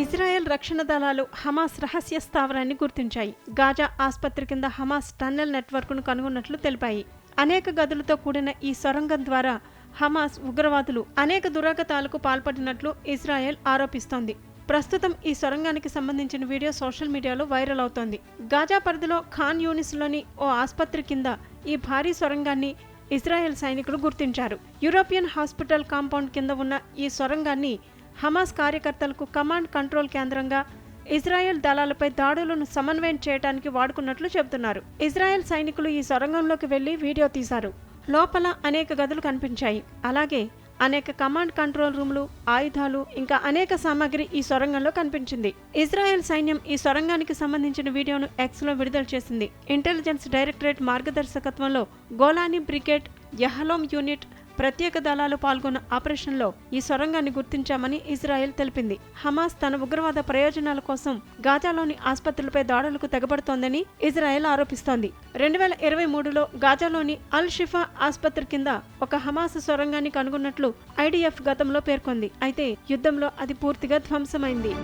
Israel రక్షణ దళాలు Hamas రహస్య స్థావరాన్ని గుర్తించాయి. గాజా ఆసుపత్రి కింద హమాస్ టన్నెల్ నెట్వర్క్ను కనుగొన్నట్లు తెలిపాయి. అనేక గదులతో కూడిన ఈ సొరంగం ద్వారా హమాస్ ఉగ్రవాదులు అనేక దురాగతాలకు పాల్పడినట్లు ఇజ్రాయెల్ ఆరోపిస్తోంది. ప్రస్తుతం ఈ సొరంగానికి సంబంధించిన వీడియో సోషల్ మీడియాలో వైరల్ అవుతోంది. గాజా పరిధిలో ఖాన్ యూనిస్లోని ఓ ఆసుపత్రి కింద ఈ భారీ సొరంగాన్ని ఇజ్రాయెల్ సైనికులు గుర్తించారు. యూరోపియన్ హాస్పిటల్ కాంపౌండ్ కింద ఉన్న ఈ సొరంగాన్ని హమాస్ కార్యకర్తలకు కమాండ్ కంట్రోల్ కేంద్రంగా ఇజ్రాయెల్ దళాలపై దాడులను సమన్వయం చేయడానికి వాడుకున్నట్లు చెబుతున్నారు. ఇజ్రాయెల్ సైనికులు ఈ సొరంగంలోకి వెళ్ళి వీడియో తీశారు. లోపల అనేక గదులు కనిపించాయి. అలాగే అనేక కమాండ్ కంట్రోల్ రూమ్లు ఆయుధాలు ఇంకా అనేక సామాగ్రి ఈ సొరంగంలో కనిపించింది. ఇజ్రాయెల్ సైన్యం ఈ సొరంగానికి సంబంధించిన వీడియోను ఎక్స్లో విడుదల చేసింది. ఇంటెలిజెన్స్ డైరెక్టరేట్ మార్గదర్శకత్వంలో గోలానీ బ్రిగేడ్ యహలోమ్ యూనిట్ ప్రత్యేక దళాలు పాల్గొన్న ఆపరేషన్లో ఈ సొరంగాన్ని గుర్తించామని ఇజ్రాయెల్ తెలిపింది. హమాస్ తన ఉగ్రవాద ప్రయోజనాల కోసం గాజాలోని ఆసుపత్రులపై దాడులకు తెగబడుతోందని ఇజ్రాయెల్ ఆరోపిస్తోంది. రెండు వేల ఇరవై మూడులో గాజాలోని అల్ షిఫా ఆసుపత్రి కింద ఒక హమాస్ సొరంగాన్ని కనుగొన్నట్లు ఐడిఎఫ్ గతంలో పేర్కొంది. అయితే యుద్ధంలో అది పూర్తిగా ధ్వంసమైంది.